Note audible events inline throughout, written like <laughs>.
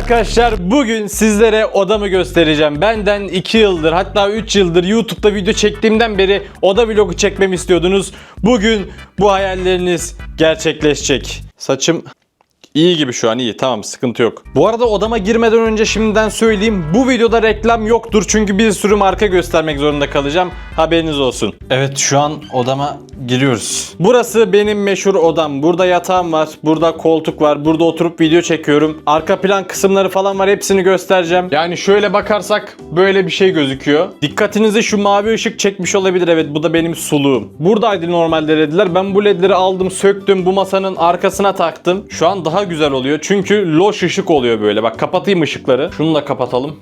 arkadaşlar bugün sizlere odamı göstereceğim. Benden 2 yıldır hatta 3 yıldır YouTube'da video çektiğimden beri oda vlogu çekmemi istiyordunuz. Bugün bu hayalleriniz gerçekleşecek. Saçım İyi gibi şu an iyi tamam sıkıntı yok. Bu arada odama girmeden önce şimdiden söyleyeyim. Bu videoda reklam yoktur çünkü bir sürü marka göstermek zorunda kalacağım. Haberiniz olsun. Evet şu an odama giriyoruz. Burası benim meşhur odam. Burada yatağım var. Burada koltuk var. Burada oturup video çekiyorum. Arka plan kısımları falan var. Hepsini göstereceğim. Yani şöyle bakarsak böyle bir şey gözüküyor. Dikkatinizi şu mavi ışık çekmiş olabilir. Evet bu da benim suluğum. Buradaydı normalde ledler. Ben bu ledleri aldım söktüm. Bu masanın arkasına taktım. Şu an daha güzel oluyor. Çünkü loş ışık oluyor böyle. Bak kapatayım ışıkları. Şunu da kapatalım.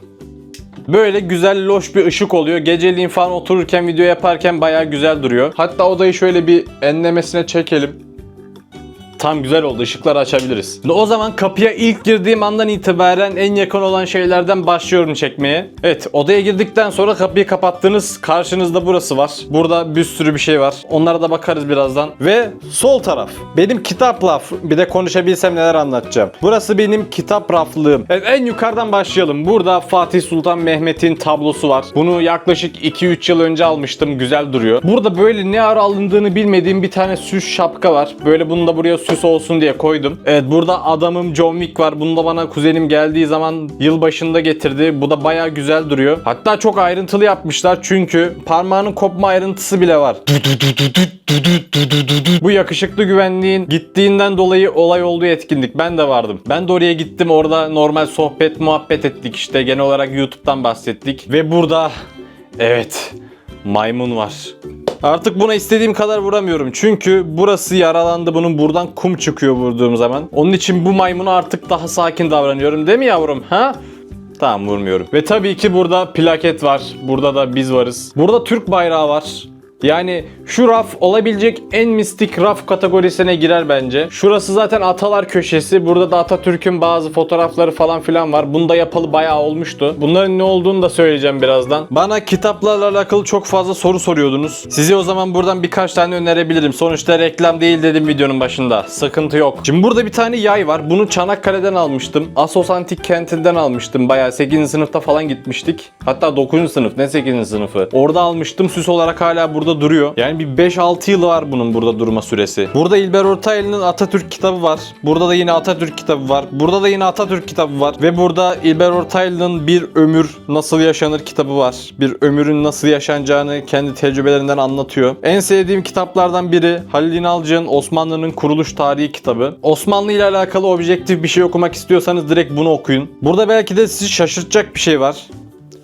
Böyle güzel loş bir ışık oluyor. Geceliğin falan otururken video yaparken bayağı güzel duruyor. Hatta odayı şöyle bir enlemesine çekelim. Tam güzel oldu. Işıkları açabiliriz. O zaman kapıya ilk girdiğim andan itibaren en yakın olan şeylerden başlıyorum çekmeye. Evet odaya girdikten sonra kapıyı kapattınız. Karşınızda burası var. Burada bir sürü bir şey var. Onlara da bakarız birazdan. Ve sol taraf. Benim kitap raf. Bir de konuşabilsem neler anlatacağım. Burası benim kitap raflığım. Evet en yukarıdan başlayalım. Burada Fatih Sultan Mehmet'in tablosu var. Bunu yaklaşık 2-3 yıl önce almıştım. Güzel duruyor. Burada böyle ne ara alındığını bilmediğim bir tane süs şapka var. Böyle bunu da buraya süs olsun diye koydum. Evet burada adamım John Wick var. Bunu da bana kuzenim geldiği zaman yılbaşında getirdi. Bu da baya güzel duruyor. Hatta çok ayrıntılı yapmışlar çünkü parmağının kopma ayrıntısı bile var. Bu yakışıklı güvenliğin gittiğinden dolayı olay olduğu etkinlik. Ben de vardım. Ben de oraya gittim. Orada normal sohbet, muhabbet ettik işte. Genel olarak YouTube'dan bahsettik. Ve burada evet maymun var. Artık buna istediğim kadar vuramıyorum. Çünkü burası yaralandı. Bunun buradan kum çıkıyor vurduğum zaman. Onun için bu maymuna artık daha sakin davranıyorum. Değil mi yavrum? Ha? Tamam vurmuyorum. Ve tabii ki burada plaket var. Burada da biz varız. Burada Türk bayrağı var. Yani şu raf olabilecek en mistik raf kategorisine girer bence. Şurası zaten Atalar köşesi. Burada da Atatürk'ün bazı fotoğrafları falan filan var. Bunda yapalı bayağı olmuştu. Bunların ne olduğunu da söyleyeceğim birazdan. Bana kitaplarla alakalı çok fazla soru soruyordunuz. Size o zaman buradan birkaç tane önerebilirim. Sonuçta reklam değil dedim videonun başında. Sıkıntı yok. Şimdi burada bir tane yay var. Bunu Çanakkale'den almıştım. Asos Antik Kenti'nden almıştım. Bayağı 8. sınıfta falan gitmiştik. Hatta 9. sınıf ne 8. sınıfı. Orada almıştım. Süs olarak hala burada duruyor. Yani bir 5-6 yılı var bunun burada durma süresi. Burada İlber Ortaylı'nın Atatürk kitabı var. Burada da yine Atatürk kitabı var. Burada da yine Atatürk kitabı var. Ve burada İlber Ortaylı'nın Bir Ömür Nasıl Yaşanır kitabı var. Bir ömürün nasıl yaşanacağını kendi tecrübelerinden anlatıyor. En sevdiğim kitaplardan biri Halil İnalcık'ın Osmanlı'nın kuruluş tarihi kitabı. Osmanlı ile alakalı objektif bir şey okumak istiyorsanız direkt bunu okuyun. Burada belki de sizi şaşırtacak bir şey var.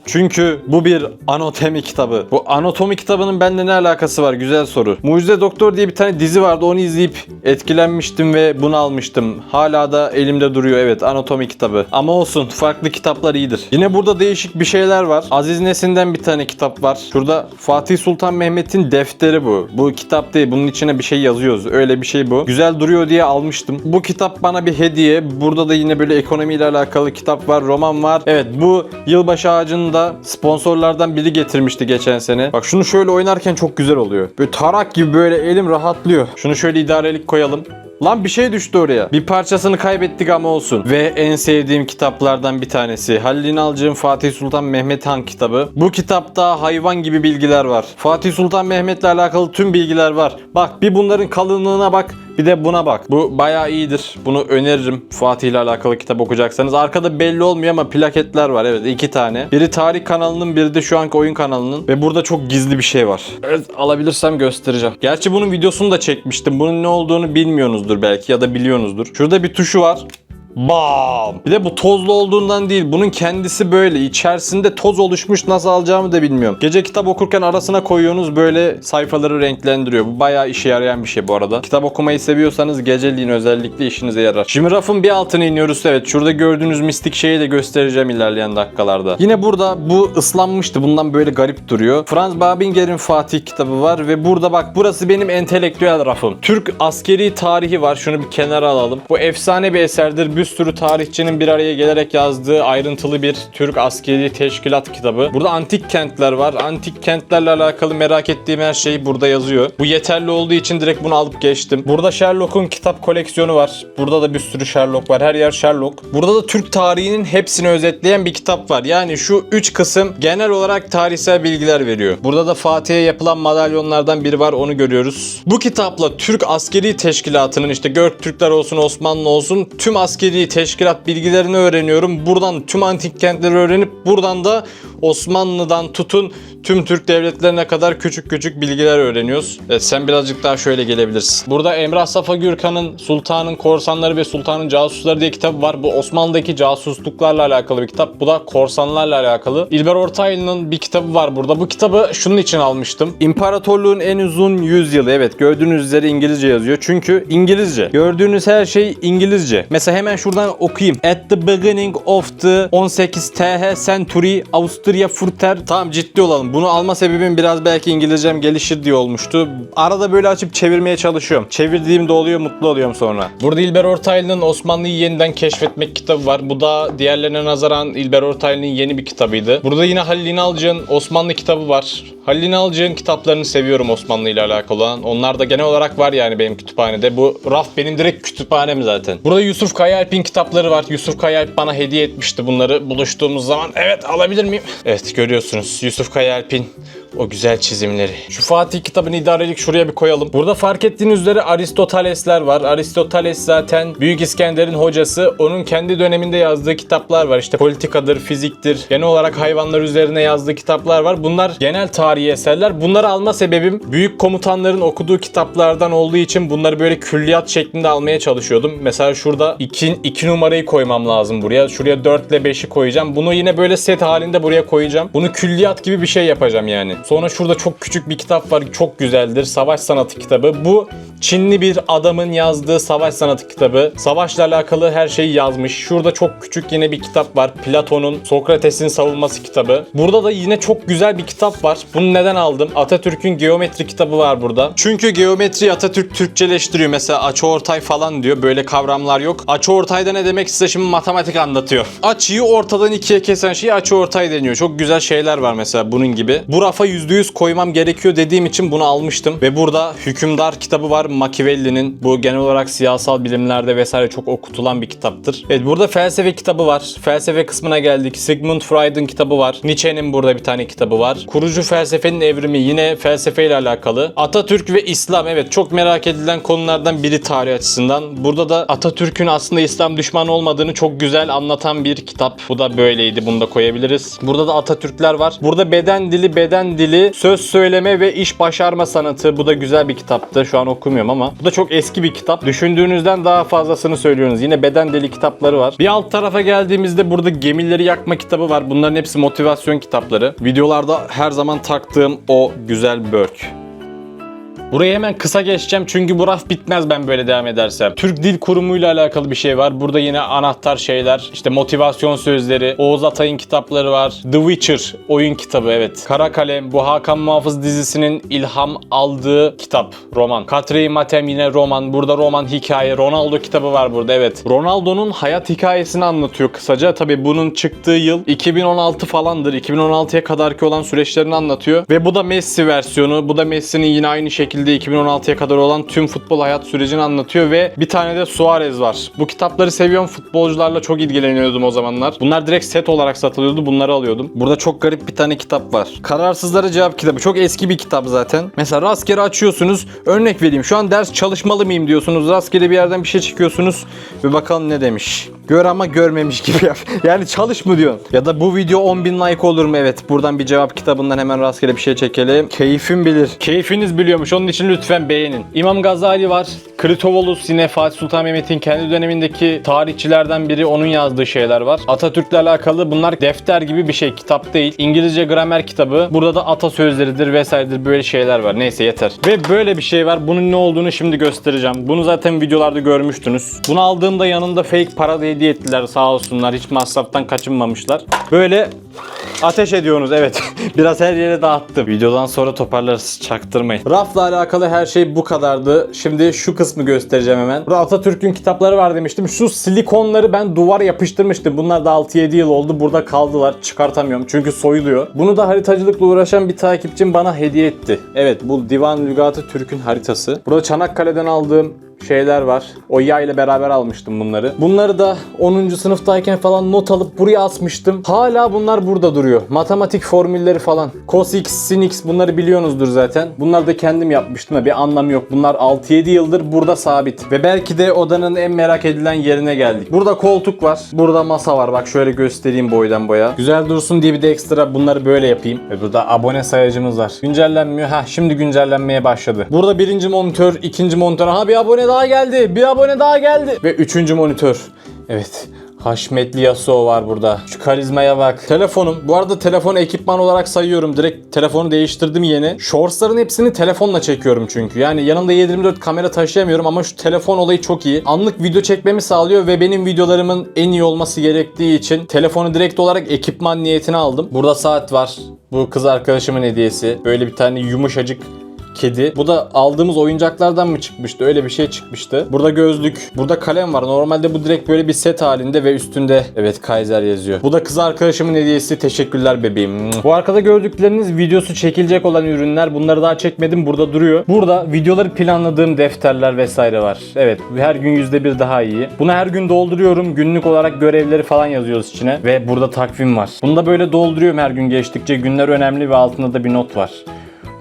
Çünkü bu bir anatomi kitabı. Bu anatomi kitabının bende ne alakası var? Güzel soru. Mucize Doktor diye bir tane dizi vardı. Onu izleyip etkilenmiştim ve bunu almıştım. Hala da elimde duruyor. Evet anatomi kitabı. Ama olsun farklı kitaplar iyidir. Yine burada değişik bir şeyler var. Aziz Nesin'den bir tane kitap var. Şurada Fatih Sultan Mehmet'in defteri bu. Bu kitap değil. Bunun içine bir şey yazıyoruz. Öyle bir şey bu. Güzel duruyor diye almıştım. Bu kitap bana bir hediye. Burada da yine böyle ekonomiyle alakalı kitap var. Roman var. Evet bu yılbaşı ağacının da sponsorlardan biri getirmişti geçen sene. Bak şunu şöyle oynarken çok güzel oluyor. Böyle tarak gibi böyle elim rahatlıyor. Şunu şöyle idarelik koyalım. Lan bir şey düştü oraya. Bir parçasını kaybettik ama olsun. Ve en sevdiğim kitaplardan bir tanesi. Halil İnalcık'ın Fatih Sultan Mehmet Han kitabı. Bu kitapta hayvan gibi bilgiler var. Fatih Sultan Mehmet'le alakalı tüm bilgiler var. Bak bir bunların kalınlığına bak. Bir de buna bak. Bu bayağı iyidir. Bunu öneririm. Fatih ile alakalı kitap okuyacaksanız. Arkada belli olmuyor ama plaketler var. Evet iki tane. Biri tarih kanalının biri de şu anki oyun kanalının. Ve burada çok gizli bir şey var. Evet alabilirsem göstereceğim. Gerçi bunun videosunu da çekmiştim. Bunun ne olduğunu bilmiyorsunuzdur belki ya da biliyorsunuzdur. Şurada bir tuşu var. Bam! Bir de bu tozlu olduğundan değil. Bunun kendisi böyle. İçerisinde toz oluşmuş nasıl alacağımı da bilmiyorum. Gece kitap okurken arasına koyuyorsunuz böyle sayfaları renklendiriyor. Bu bayağı işe yarayan bir şey bu arada. Kitap okumayı seviyorsanız geceliğin özellikle işinize yarar. Şimdi rafın bir altına iniyoruz. Evet şurada gördüğünüz mistik şeyi de göstereceğim ilerleyen dakikalarda. Yine burada bu ıslanmıştı. Bundan böyle garip duruyor. Franz Babinger'in Fatih kitabı var ve burada bak burası benim entelektüel rafım. Türk askeri tarihi var. Şunu bir kenara alalım. Bu efsane bir eserdir. Bir bir sürü tarihçinin bir araya gelerek yazdığı ayrıntılı bir Türk askeri teşkilat kitabı. Burada antik kentler var. Antik kentlerle alakalı merak ettiğim her şey burada yazıyor. Bu yeterli olduğu için direkt bunu alıp geçtim. Burada Sherlock'un kitap koleksiyonu var. Burada da bir sürü Sherlock var. Her yer Sherlock. Burada da Türk tarihinin hepsini özetleyen bir kitap var. Yani şu üç kısım genel olarak tarihsel bilgiler veriyor. Burada da Fatih'e yapılan madalyonlardan biri var onu görüyoruz. Bu kitapla Türk askeri teşkilatının işte Göktürkler olsun Osmanlı olsun tüm askeri teşkilat bilgilerini öğreniyorum. Buradan tüm antik kentleri öğrenip buradan da Osmanlı'dan tutun tüm Türk devletlerine kadar küçük küçük bilgiler öğreniyoruz. Evet, sen birazcık daha şöyle gelebilirsin. Burada Emrah Safa Gürkan'ın Sultanın Korsanları ve Sultanın Casusları diye kitabı var. Bu Osmanlı'daki casusluklarla alakalı bir kitap. Bu da korsanlarla alakalı. İlber Ortaylı'nın bir kitabı var burada. Bu kitabı şunun için almıştım. İmparatorluğun en uzun yüzyılı. Evet gördüğünüz üzere İngilizce yazıyor. Çünkü İngilizce. Gördüğünüz her şey İngilizce. Mesela hemen şuradan okuyayım. At the beginning of the 18 TH century Austria Furter. Tamam ciddi olalım. Bunu alma sebebim biraz belki İngilizcem gelişir diye olmuştu. Arada böyle açıp çevirmeye çalışıyorum. Çevirdiğimde oluyor, mutlu oluyorum sonra. Burada İlber Ortaylı'nın Osmanlı'yı yeniden keşfetmek kitabı var. Bu da diğerlerine nazaran İlber Ortaylı'nın yeni bir kitabıydı. Burada yine Halil İnalcık'ın Osmanlı kitabı var. Halil İnalcık'ın kitaplarını seviyorum Osmanlı ile alakalı olan. Onlar da genel olarak var yani benim kütüphanede. Bu raf benim direkt kütüphanem zaten. Burada Yusuf Kayaalp'in kitapları var. Yusuf Kayaalp bana hediye etmişti bunları buluştuğumuz zaman. Evet alabilir miyim? Evet görüyorsunuz Yusuf Kayaalp'in o güzel çizimleri. Şu Fatih kitabını idarelik şuraya bir koyalım. Burada fark ettiğiniz üzere Aristotelesler var. Aristoteles zaten Büyük İskender'in hocası. Onun kendi döneminde yazdığı kitaplar var. İşte politikadır, fiziktir. Genel olarak hayvanlar üzerine yazdığı kitaplar var. Bunlar genel tarihi eserler. Bunları alma sebebim büyük komutanların okuduğu kitaplardan olduğu için bunları böyle külliyat şeklinde almaya çalışıyordum. Mesela şurada 2 2 numarayı koymam lazım buraya. Şuraya 4 ile 5'i koyacağım. Bunu yine böyle set halinde buraya koyacağım. Bunu külliyat gibi bir şey yapacağım yani. Sonra şurada çok küçük bir kitap var. Çok güzeldir. Savaş sanatı kitabı. Bu Çinli bir adamın yazdığı savaş sanatı kitabı. Savaşla alakalı her şeyi yazmış. Şurada çok küçük yine bir kitap var. Platon'un Sokrates'in savunması kitabı. Burada da yine çok güzel bir kitap var. Bunu neden aldım? Atatürk'ün geometri kitabı var burada. Çünkü geometri Atatürk Türkçeleştiriyor. Mesela açıortay falan diyor. Böyle kavramlar yok. Açıortayda ne demek size şimdi matematik anlatıyor. Açıyı ortadan ikiye kesen şeyi açıortay deniyor. Çok güzel şeyler var mesela bunun gibi. Bu rafa %100 koymam gerekiyor dediğim için bunu almıştım. Ve burada Hükümdar kitabı var Machiavelli'nin. Bu genel olarak siyasal bilimlerde vesaire çok okutulan bir kitaptır. Evet burada felsefe kitabı var. Felsefe kısmına geldik. Sigmund Freud'un kitabı var. Nietzsche'nin burada bir tane kitabı var. Kurucu felsefenin evrimi yine felsefeyle alakalı. Atatürk ve İslam evet çok merak edilen konulardan biri tarih açısından. Burada da Atatürk'ün aslında İslam düşmanı olmadığını çok güzel anlatan bir kitap. Bu da böyleydi. Bunu da koyabiliriz. Burada da Atatürkler var. Burada beden dili, beden dili, söz söyleme ve iş başarma sanatı. Bu da güzel bir kitaptı. Şu an okumuyorum ama. Bu da çok eski bir kitap. Düşündüğünüzden daha fazlasını söylüyorsunuz. Yine beden dili kitapları var. Bir alt tarafa geldiğimizde burada gemileri yakma kitabı var. Bunların hepsi motivasyon kitapları. Videolarda her zaman taktığım o güzel börk. Burayı hemen kısa geçeceğim çünkü bu raf bitmez ben böyle devam edersem. Türk Dil Kurumu ile alakalı bir şey var. Burada yine anahtar şeyler, işte motivasyon sözleri, Oğuz Atay'ın kitapları var. The Witcher oyun kitabı evet. Kara Kalem bu Hakan Muhafız dizisinin ilham aldığı kitap, roman. Katri Matem yine roman. Burada roman hikaye. Ronaldo kitabı var burada evet. Ronaldo'nun hayat hikayesini anlatıyor kısaca. Tabi bunun çıktığı yıl 2016 falandır. 2016'ya kadarki olan süreçlerini anlatıyor. Ve bu da Messi versiyonu. Bu da Messi'nin yine aynı şekilde 2016'ya kadar olan tüm futbol hayat sürecini anlatıyor ve bir tane de Suarez var. Bu kitapları seviyorum. Futbolcularla çok ilgileniyordum o zamanlar. Bunlar direkt set olarak satılıyordu. Bunları alıyordum. Burada çok garip bir tane kitap var. Kararsızlara cevap kitabı. Çok eski bir kitap zaten. Mesela rastgele açıyorsunuz. Örnek vereyim. Şu an ders çalışmalı mıyım diyorsunuz. Rastgele bir yerden bir şey çıkıyorsunuz ve bakalım ne demiş. Gör ama görmemiş gibi yap. <laughs> Yani çalış mı diyorsun? Ya da bu video 10.000 like olur mu? Evet. Buradan bir cevap kitabından hemen rastgele bir şey çekelim. Keyfim bilir. Keyfiniz biliyormuş. Onun için lütfen beğenin. İmam Gazali var. Kritovolus yine Fatih Sultan Mehmet'in kendi dönemindeki tarihçilerden biri onun yazdığı şeyler var. Atatürk'le alakalı bunlar defter gibi bir şey. Kitap değil. İngilizce gramer kitabı. Burada da atasözleridir vesairedir böyle şeyler var. Neyse yeter. Ve böyle bir şey var. Bunun ne olduğunu şimdi göstereceğim. Bunu zaten videolarda görmüştünüz. Bunu aldığımda yanında fake para da hediye ettiler sağ olsunlar. Hiç masraftan kaçınmamışlar. Böyle Ateş ediyorsunuz evet. <laughs> Biraz her yere dağıttım. Videodan sonra toparlarız çaktırmayın. Rafla alakalı her şey bu kadardı. Şimdi şu kısmı göstereceğim hemen. Burada Atatürk'ün kitapları var demiştim. Şu silikonları ben duvar yapıştırmıştım. Bunlar da 6-7 yıl oldu. Burada kaldılar. Çıkartamıyorum çünkü soyuluyor. Bunu da haritacılıkla uğraşan bir takipçim bana hediye etti. Evet bu Divan Lügatı Türk'ün haritası. Burada Çanakkale'den aldığım şeyler var. O yay ile beraber almıştım bunları. Bunları da 10. sınıftayken falan not alıp buraya asmıştım. Hala bunlar burada duruyor. Matematik formülleri falan. Cos x, sin x bunları biliyorsunuzdur zaten. Bunları da kendim yapmıştım da bir anlamı yok. Bunlar 6-7 yıldır burada sabit. Ve belki de odanın en merak edilen yerine geldik. Burada koltuk var. Burada masa var. Bak şöyle göstereyim boydan boya. Güzel dursun diye bir de ekstra bunları böyle yapayım. Ve burada abone sayacımız var. Güncellenmiyor. Ha şimdi güncellenmeye başladı. Burada birinci monitör, ikinci monitör. Ha bir abone daha geldi. Bir abone daha geldi. Ve üçüncü monitör. Evet. Haşmetli Yasuo var burada. Şu karizmaya bak. Telefonum. Bu arada telefonu ekipman olarak sayıyorum. Direkt telefonu değiştirdim yeni. Shortsların hepsini telefonla çekiyorum çünkü. Yani yanımda 724 kamera taşıyamıyorum ama şu telefon olayı çok iyi. Anlık video çekmemi sağlıyor ve benim videolarımın en iyi olması gerektiği için telefonu direkt olarak ekipman niyetine aldım. Burada saat var. Bu kız arkadaşımın hediyesi. Böyle bir tane yumuşacık kedi. Bu da aldığımız oyuncaklardan mı çıkmıştı? Öyle bir şey çıkmıştı. Burada gözlük, burada kalem var. Normalde bu direkt böyle bir set halinde ve üstünde evet Kaiser yazıyor. Bu da kız arkadaşımın hediyesi. Teşekkürler bebeğim. Bu arkada gördükleriniz videosu çekilecek olan ürünler. Bunları daha çekmedim. Burada duruyor. Burada videoları planladığım defterler vesaire var. Evet her gün %1 daha iyi. Bunu her gün dolduruyorum. Günlük olarak görevleri falan yazıyoruz içine. Ve burada takvim var. Bunu da böyle dolduruyorum her gün geçtikçe. Günler önemli ve altında da bir not var.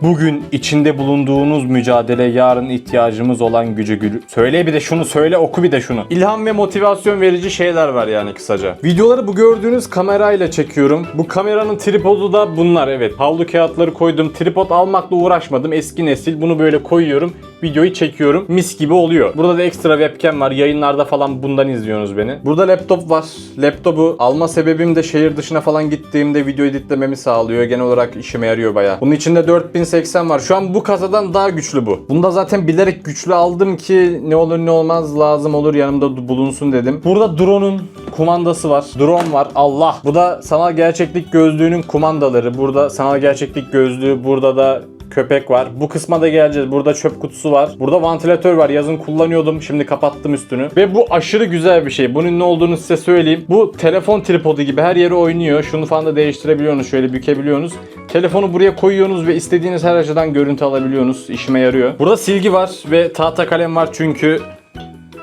Bugün içinde bulunduğunuz mücadele yarın ihtiyacımız olan gücü gülü. Söyle bir de şunu söyle oku bir de şunu. İlham ve motivasyon verici şeyler var yani kısaca. Videoları bu gördüğünüz kamerayla çekiyorum. Bu kameranın tripodu da bunlar evet. Havlu kağıtları koydum. Tripod almakla uğraşmadım. Eski nesil bunu böyle koyuyorum. Videoyu çekiyorum. Mis gibi oluyor. Burada da ekstra webcam var. Yayınlarda falan bundan izliyorsunuz beni. Burada laptop var. Laptopu alma sebebim de şehir dışına falan gittiğimde video editlememi sağlıyor. Genel olarak işime yarıyor baya. Bunun içinde 4080 var. Şu an bu kasadan daha güçlü bu. Bunu da zaten bilerek güçlü aldım ki ne olur ne olmaz lazım olur yanımda bulunsun dedim. Burada drone'un kumandası var. Drone var. Allah. Bu da sanal gerçeklik gözlüğünün kumandaları. Burada sanal gerçeklik gözlüğü. Burada da köpek var. Bu kısma da geleceğiz. Burada çöp kutusu var. Burada vantilatör var. Yazın kullanıyordum. Şimdi kapattım üstünü. Ve bu aşırı güzel bir şey. Bunun ne olduğunu size söyleyeyim. Bu telefon tripodu gibi her yere oynuyor. Şunu falan da değiştirebiliyorsunuz. Şöyle bükebiliyorsunuz. Telefonu buraya koyuyorsunuz ve istediğiniz her açıdan görüntü alabiliyorsunuz. İşime yarıyor. Burada silgi var ve tahta kalem var çünkü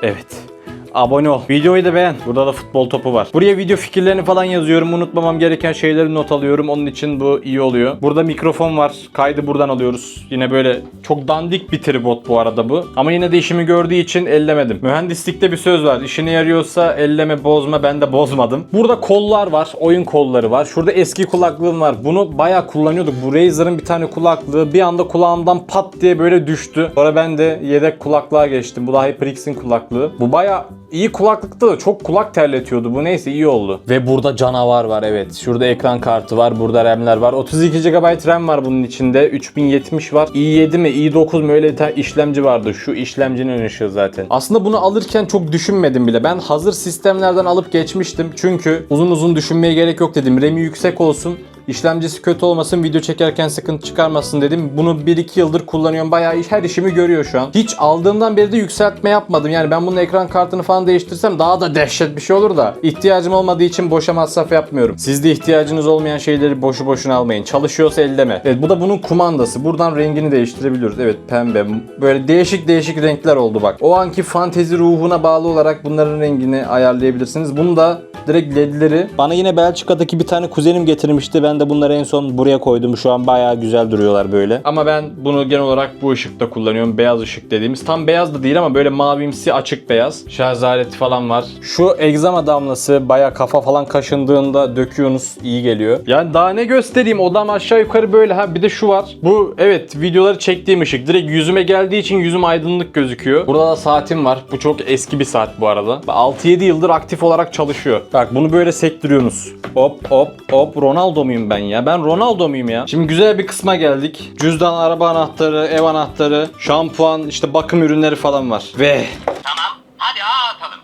Evet. Abone ol. Videoyu da beğen. Burada da futbol topu var. Buraya video fikirlerini falan yazıyorum. Unutmamam gereken şeyleri not alıyorum. Onun için bu iyi oluyor. Burada mikrofon var. Kaydı buradan alıyoruz. Yine böyle çok dandik bir tripod bu arada bu. Ama yine de işimi gördüğü için ellemedim. Mühendislikte bir söz var. İşine yarıyorsa elleme bozma. Ben de bozmadım. Burada kollar var. Oyun kolları var. Şurada eski kulaklığım var. Bunu bayağı kullanıyorduk. Bu Razer'ın bir tane kulaklığı bir anda kulağımdan pat diye böyle düştü. Sonra ben de yedek kulaklığa geçtim. Bu da HyperX'in kulaklığı. Bu bayağı iyi kulaklıkta da çok kulak terletiyordu. Bu neyse iyi oldu. Ve burada canavar var evet. Şurada ekran kartı var. Burada RAM'ler var. 32 GB RAM var bunun içinde. 3070 var. i7 mi i9 mu öyle bir işlemci vardı. Şu işlemcinin ışığı zaten. Aslında bunu alırken çok düşünmedim bile. Ben hazır sistemlerden alıp geçmiştim. Çünkü uzun uzun düşünmeye gerek yok dedim. RAM'i yüksek olsun. İşlemcisi kötü olmasın, video çekerken sıkıntı çıkarmasın dedim. Bunu 1-2 yıldır kullanıyorum. Bayağı iş, her işimi görüyor şu an. Hiç aldığımdan beri de yükseltme yapmadım. Yani ben bunun ekran kartını falan değiştirsem daha da dehşet bir şey olur da. ihtiyacım olmadığı için boşa masraf yapmıyorum. Siz de ihtiyacınız olmayan şeyleri boşu boşuna almayın. Çalışıyorsa elleme. Evet bu da bunun kumandası. Buradan rengini değiştirebiliyoruz. Evet pembe. Böyle değişik değişik renkler oldu bak. O anki fantezi ruhuna bağlı olarak bunların rengini ayarlayabilirsiniz. Bunu da direkt ledleri bana yine Belçika'daki bir tane kuzenim getirmişti. Ben de bunları en son buraya koydum. Şu an bayağı güzel duruyorlar böyle. Ama ben bunu genel olarak bu ışıkta kullanıyorum. Beyaz ışık dediğimiz. Tam beyaz da değil ama böyle mavimsi açık beyaz. Şarj aleti falan var. Şu egzama damlası bayağı kafa falan kaşındığında döküyorsunuz. iyi geliyor. Yani daha ne göstereyim? Odam aşağı yukarı böyle. Ha bir de şu var. Bu evet videoları çektiğim ışık. Direkt yüzüme geldiği için yüzüm aydınlık gözüküyor. Burada da saatim var. Bu çok eski bir saat bu arada. 6-7 yıldır aktif olarak çalışıyor. Bak bunu böyle sektiriyorsunuz. Hop hop hop Ronaldo muyum ben ya? Ben Ronaldo muyum ya? Şimdi güzel bir kısma geldik. Cüzdan, araba anahtarı, ev anahtarı, şampuan, işte bakım ürünleri falan var. Ve Tamam. Hadi ağa atalım.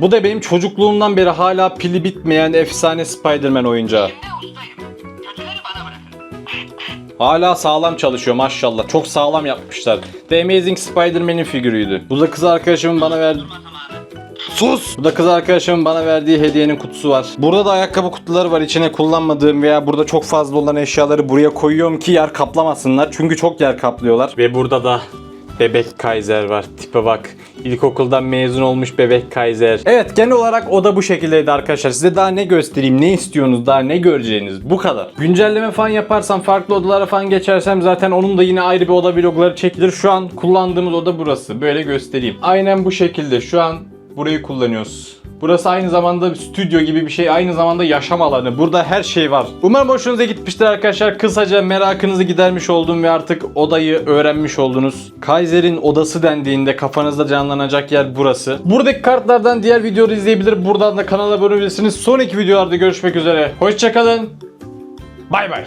Bu da benim çocukluğumdan beri hala pili bitmeyen efsane Spider-Man oyuncağı. Şimdi ustayım. Kötüleri bana bırakın. Hala sağlam çalışıyor maşallah. Çok sağlam yapmışlar. The Amazing Spider-Man'in figürüydü. Bu da kız arkadaşımın bana verdiği... Sus! Bu da kız arkadaşımın bana verdiği hediyenin kutusu var. Burada da ayakkabı kutuları var. İçine kullanmadığım veya burada çok fazla olan eşyaları buraya koyuyorum ki yer kaplamasınlar. Çünkü çok yer kaplıyorlar. Ve burada da Bebek Kaiser var. Tipe bak. İlkokuldan mezun olmuş Bebek Kaiser. Evet genel olarak o da bu şekildeydi arkadaşlar. Size daha ne göstereyim, ne istiyorsunuz, daha ne göreceğiniz bu kadar. Güncelleme falan yaparsam, farklı odalara falan geçersem zaten onun da yine ayrı bir oda vlogları çekilir. Şu an kullandığımız oda burası. Böyle göstereyim. Aynen bu şekilde. Şu an burayı kullanıyoruz. Burası aynı zamanda bir stüdyo gibi bir şey. Aynı zamanda yaşam alanı. Burada her şey var. Umarım hoşunuza gitmiştir arkadaşlar. Kısaca merakınızı gidermiş oldum ve artık odayı öğrenmiş oldunuz. Kaiser'in odası dendiğinde kafanızda canlanacak yer burası. Buradaki kartlardan diğer videoları izleyebilir. Buradan da kanala abone olabilirsiniz. Sonraki videolarda görüşmek üzere. Hoşçakalın. Bay bay.